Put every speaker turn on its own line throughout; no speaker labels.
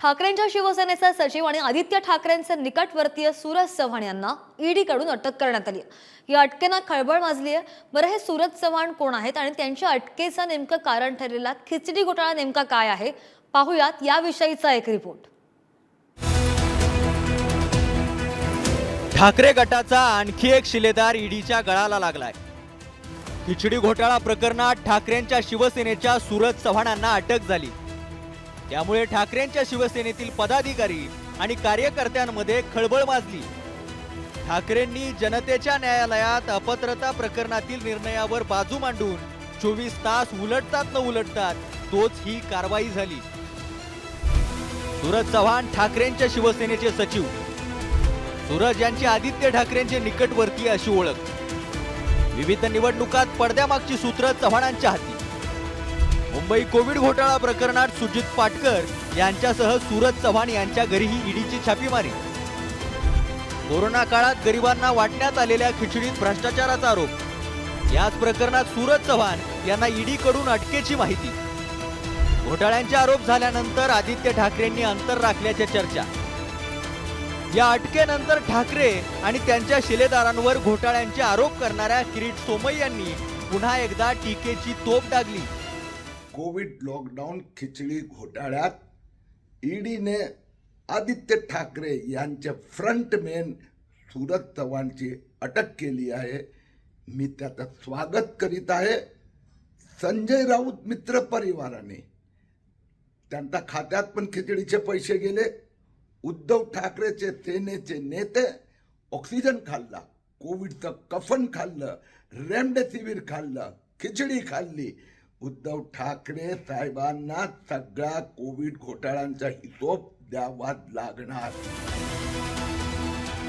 ठाकरेंच्या शिवसेनेचा सचिव आणि आदित्य ठाकरेंचे निकटवर्तीय सूरज चव्हाण यांना ईडीकडून अटक करण्यात आली आहे. या अटकेनं खळबळ माजली आहे. बरं हे सूरज चव्हाण कोण आहेत आणि त्यांच्या अटकेचं नेमकं कारण ठरलेला खिचडी घोटाळा नेमका काय आहे? पाहुयात याविषयीचा एक रिपोर्ट.
ठाकरे गटाचा आणखी एक शिलेदार ईडीच्या गळाला लागलाय. खिचडी घोटाळा प्रकरणात ठाकरेंच्या शिवसेनेच्या सूरज चव्हाणांना अटक झाली. त्यामुळे ठाकरेंच्या शिवसेनेतील पदाधिकारी आणि कार्यकर्त्यांमध्ये खळबळ माजली. ठाकरेंनी जनतेच्या न्यायालयात अपात्रता प्रकरणातील निर्णयावर बाजू मांडून चोवीस तास उलटतात न उलटतात तोच ही कारवाई झाली. सूरज चव्हाण ठाकरेंच्या शिवसेनेचे सचिव. सूरज यांची आदित्य ठाकरेंचे निकटवर्तीय अशी ओळख. विविध निवडणुकात पडद्यामागची सूत्र चव्हाणांच्या हाती. मुंबई कोविड घोटाळा प्रकरणात सुजित पाटकर यांच्यासह सूरज चव्हाण यांच्या घरीही ईडीची छापीमारी कोरोना काळात गरिबांना वाटण्यात आलेल्या खिचडीत भ्रष्टाचाराचा आरोप. याच प्रकरणात सूरज चव्हाण यांना ईडीकडून अटकेची माहिती. घोटाळ्यांचे आरोप झाल्यानंतर आदित्य ठाकरेंनी अंतर राखल्याच्या चर्चा. या अटकेनंतर ठाकरे आणि त्यांच्या शिलेदारांवर घोटाळ्यांचे आरोप करणाऱ्या किरीट सोमय यांनी पुन्हा एकदा टीकेची तोप डागली.
कोविड लॉकडाऊन खिचडी घोटाळ्यात ईडीने आदित्य ठाकरे यांचे फ्रंटमेन सूरज चव्हाणची अटक केली आहे. मी त्याचं स्वागत करीत आहे. संजय राऊत मित्र परिवाराने. त्यांच्या खात्यात पण खिचडीचे पैसे गेले. उद्धव ठाकरेचे सेनेचे नेते ऑक्सिजन खाल्ला. कोविडचं कफन खाल्लं. रेमडेसिवीर खाल्लं. खिचडी खाल्ली. उद्धव ठाकरे साहेबांना सगळ्या कोविड घोटाळ्यांचा हिशोब द्यावाच लागणार.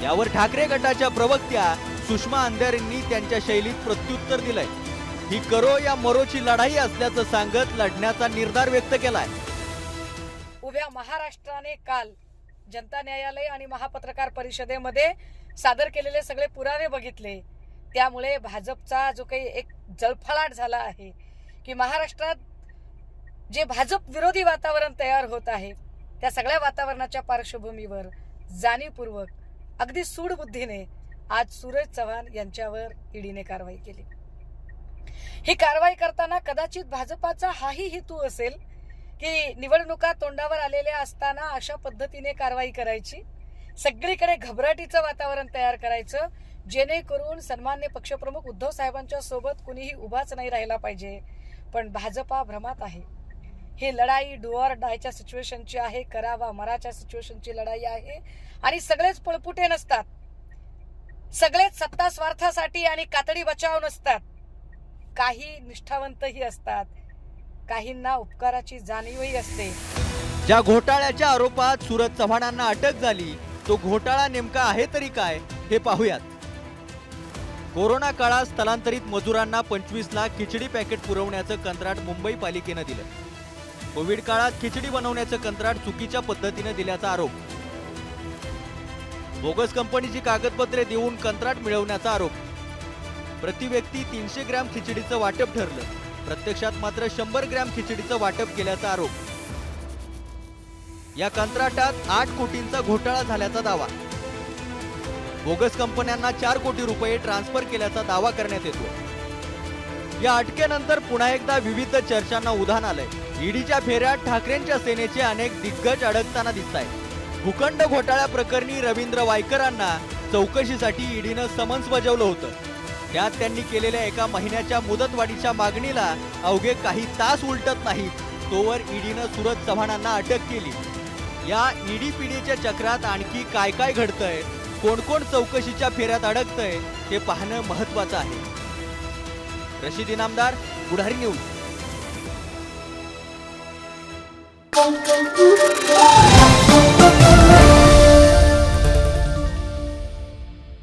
यावर ठाकरे गटाच्या प्रवक्त्या सुषमा अंधारेंनी त्यांच्या शैलीत प्रत्युत्तर दिलंय. ही करो या मरोची लढाई असल्याचं सांगत लढण्याचा निर्धार व्यक्त केलाय.
उभ्या महाराष्ट्राने काल जनता न्यायालय आणि महापत्रकार परिषदेमध्ये सादर केलेले सगळे पुरावे बघितले. त्यामुळे भाजपचा जो काही एक जळफळाट झाला आहे की महाराष्ट्रात जे भाजप विरोधी वातावरण तयार होत आहे त्या सगळ्या वातावरणाच्या पार्श्वभूमीवर जाणीवपूर्वक अगदी सूडबुद्धीने आज सूरज चव्हाण यांच्यावर ईडीने कारवाई केली. ही कारवाई करताना कदाचित भाजपाचा हाही हेतू असेल की निवडणुका तोंडावर आलेल्या असताना अशा पद्धतीने कारवाई करायची सगळीकडे घबराटीचं वातावरण तयार करायचं जेणेकरून सन्मान्य पक्षप्रमुख उद्धव साहेबांच्या सोबत कुणीही उभाच नाही राहिला पाहिजे पण भाजपा भ्रमात आहे. हे लढाई डुअर डायच्या सिच्युएशनची आहे करावा मराच्या सिच्युएशनची लढाई आहे आणि सगळेच पळपुटे नसतात. सगळेच सत्ता स्वार्थासाठी आणि कातडी बचाव नसतात. काही निष्ठावंतही असतात. काहींना उपकाराची जाणीवही असते.
ज्या घोटाळ्याच्या आरोपात सूरज चव्हाणांना अटक झाली तो घोटाळा नेमका आहे तरी काय हे पाहूयात. कोरोना काळात स्थलांतरित मजुरांना पंचवीस लाख खिचडी पॅकेट पुरवण्याचं कंत्राट मुंबई पालिकेनं दिलं. कोविड काळात खिचडी बनवण्याचं कंत्राट चुकीच्या पद्धतीनं दिल्याचा आरोप. बोगस कंपनीची कागदपत्रे देऊन कंत्राट मिळवण्याचा आरोप. प्रति व्यक्ती तीनशे ग्रॅम खिचडीचं वाटप ठरलं. प्रत्यक्षात मात्र शंभर ग्रॅम खिचडीचं वाटप केल्याचा आरोप. या कंत्राटात आठ कोटींचा घोटाळा झाल्याचा दावा. बोगस कंपन्यांना चार कोटी रुपये ट्रान्सफर केल्याचा दावा करण्यात येतो. या अटकेनंतर पुन्हा एकदा विविध चर्चांना उधाण आलंय. ईडीच्या फेऱ्यात ठाकरेंच्या सेनेचे अनेक दिग्गज अडकताना दिसत आहेत भूखंड घोटाळ्या प्रकरणी रवींद्र वायकरांना चौकशीसाठी ईडीनं समन्स बजावलं होतं. त्यात त्यांनी केलेल्या एका महिन्याच्या मुदतवाढीच्या मागणीला अवघे काही तास उलटत नाहीत तोवर ईडीनं सूरज चव्हाणांना अटक केली. या ईडी पिढीच्या चक्रात आणखी काय काय घडतंय कोण कोण चौकशीच्या फेऱ्यात अडकतंय ते पाहणं महत्वाचं आहे. रशीद इनामदार बुढारी न्यूज.